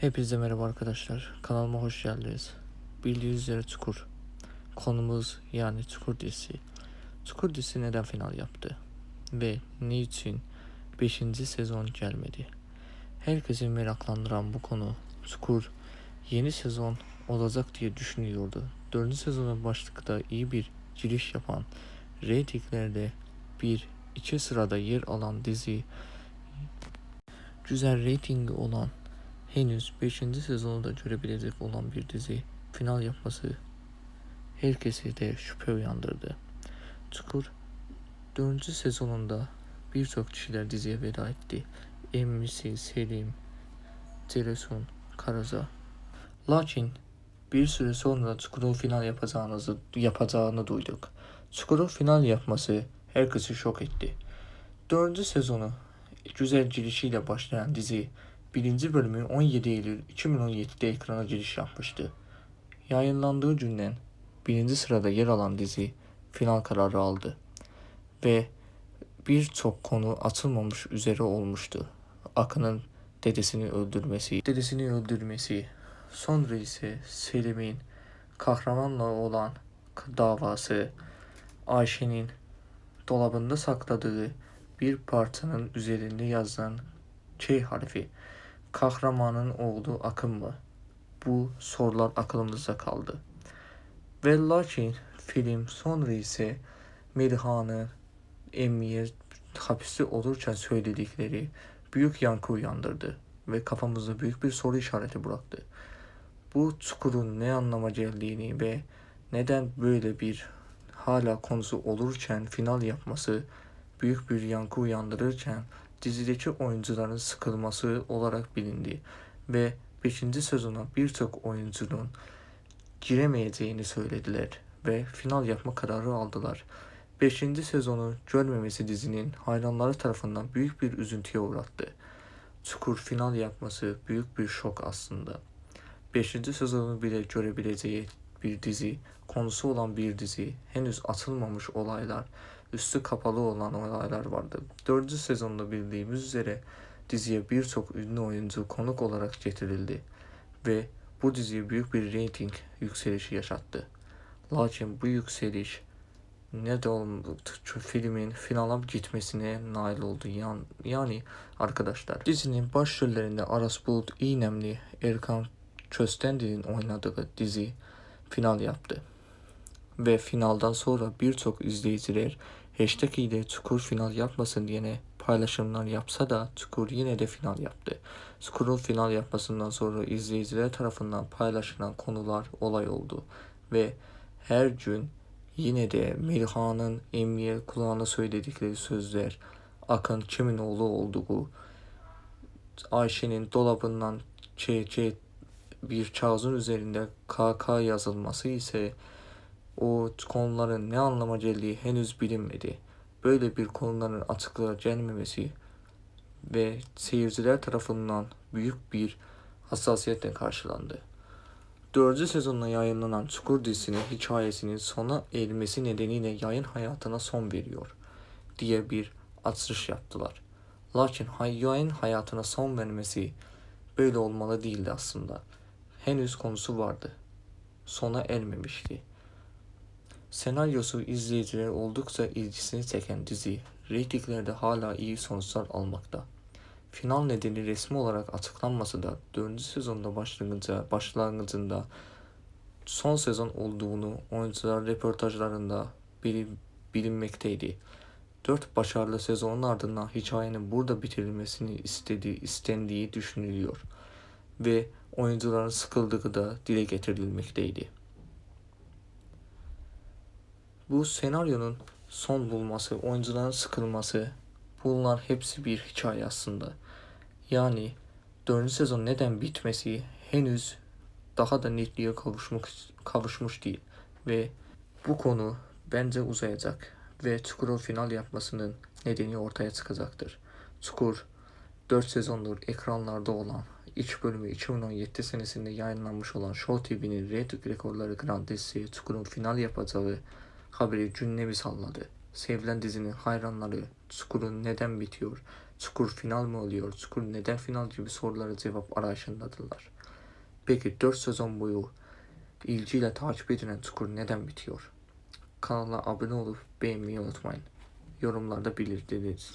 Hepinize merhaba arkadaşlar. Kanalıma hoş geldiniz. Bildiğiniz üzere Çukur. Konumuz yani Çukur dizisi. Çukur dizisi neden final yaptı? Ve niçin 5. sezon gelmedi? Herkesi meraklandıran bu konu Çukur yeni sezon olacak diye düşünüyordu. 4. sezonun başlıkta iyi bir giriş yapan reytinglerde bir iki sırada yer alan dizi güzel reytingi olan henüz 5. sezonu da görebilecek olan bir dizi final yapması herkesi de şüphe uyandırdı. Çukur 4. sezonunda birçok kişiler diziye veda etti. Emmisi, Selim, Ceresun, Karaza. Lakin bir süre sonra Çukur'un final yapacağınızı, yapacağını duyduk. Çukur'un final yapması herkesi şok etti. 4. sezonu güzel girişiyle başlayan dizi Birinci bölümü 17 Eylül 2017'de ekrana giriş yapmıştı. Yayınlandığı günden birinci sırada yer alan dizi final kararı aldı. Ve birçok konu atılmamış üzere olmuştu. Akın'ın dedesini öldürmesi, dedesini öldürmesi, sonra ise Selim'in kahramanla olan davası, Ayşe'nin dolabında sakladığı bir parçanın üzerinde yazan K harfi, kahramanın oğlu Akın mı? Bu sorular aklımızda kaldı. Ve lakin film sonra ise Meliha'nın emniye hapiste olurken söyledikleri büyük yankı uyandırdı ve kafamızda büyük bir soru işareti bıraktı. Bu çukurun ne anlama geldiğini ve neden böyle bir hala konusu olurken final yapması büyük bir yankı uyandırırken dizideki oyuncuların sıkılması olarak bilindi ve 5. sezona birçok oyuncunun giremeyeceğini söylediler ve final yapma kararı aldılar. 5. sezonu görmemesi dizinin hayranları tarafından büyük bir üzüntüye uğrattı. Çukur final yapması büyük bir şok aslında. 5. sezonu bile görebileceği bir dizi, konusu olan bir dizi, henüz atılmamış olaylar, üstü kapalı olan olaylar vardı. 4. sezonda bildiğimiz üzere diziye birçok ünlü oyuncu konuk olarak getirildi ve bu diziye büyük bir reyting yükselişi yaşattı. Lakin bu yükseliş ne de oldu filmin finala gitmesine nail oldu. Yani, yani arkadaşlar dizinin başrollerinde Aras Bulut İynemli, Erkan Köstendi'nin oynadığı dizi final yaptı. Ve finaldan sonra birçok izleyiciler hashtag ile Çukur final yapmasın diye paylaşımlar yapsa da Çukur yine de final yaptı. Çukur'un final yapmasından sonra izleyiciler tarafından paylaşılan konular olay oldu. Ve her gün yine de Meliha'nın emniye kulağına söyledikleri sözler, Akın kimin oğlu olduğu, Ayşe'nin dolabından şey, bir kağıdın üzerinde KK yazılması ise o konuların ne anlama geldiği henüz bilinmedi. Böyle bir konuların açıklığa gelmemesi ve seyirciler tarafından büyük bir hassasiyetle karşılandı. Dördüncü sezonla yayınlanan Çukur dizisinin hikayesinin sona ermesi nedeniyle yayın hayatına son veriyor diye bir açılış yaptılar. Lakin yayın hayatına son vermesi böyle olmalı değildi aslında. Henüz konusu vardı. Sona ermemişti. Senaryosu izleyiciler oldukça ilgisini çeken dizi, reytinglerde hala iyi sonuçlar almakta. Final nedeni resmi olarak açıklanmasa da 4. sezonda başlangıcında, başlangıcında son sezon olduğunu oyuncular röportajlarında bilinmekteydi. 4 başarılı sezonun ardından hikayenin burada bitirilmesini istediği, istendiği düşünülüyor ve oyuncuların sıkıldığı da dile getirilmekteydi. Bu senaryonun son bulması, oyuncuların sıkılması, bunlar hepsi bir hikaye aslında. Yani 4. sezon neden bitmesi henüz daha da netliğe kavuşmak, kavuşmuş değil. Ve bu konu bence uzayacak ve Çukur'un final yapmasının nedeni ortaya çıkacaktır. Çukur 4 sezondur ekranlarda olan ilk bölümü 2017 senesinde yayınlanmış olan Show TV'nin reyting rekorları Grand dizisi Çukur'un final yapacağı haberi gündemi salladı. Sevilen dizinin hayranları Çukur'un neden bitiyor, Çukur final mı oluyor? Çukur neden final gibi sorulara cevap arayışındadırlar. Peki 4 sezon boyu ilgiyle takip edilen Çukur neden bitiyor? Kanala abone olup beğenmeyi unutmayın. Yorumlarda belirtiniz.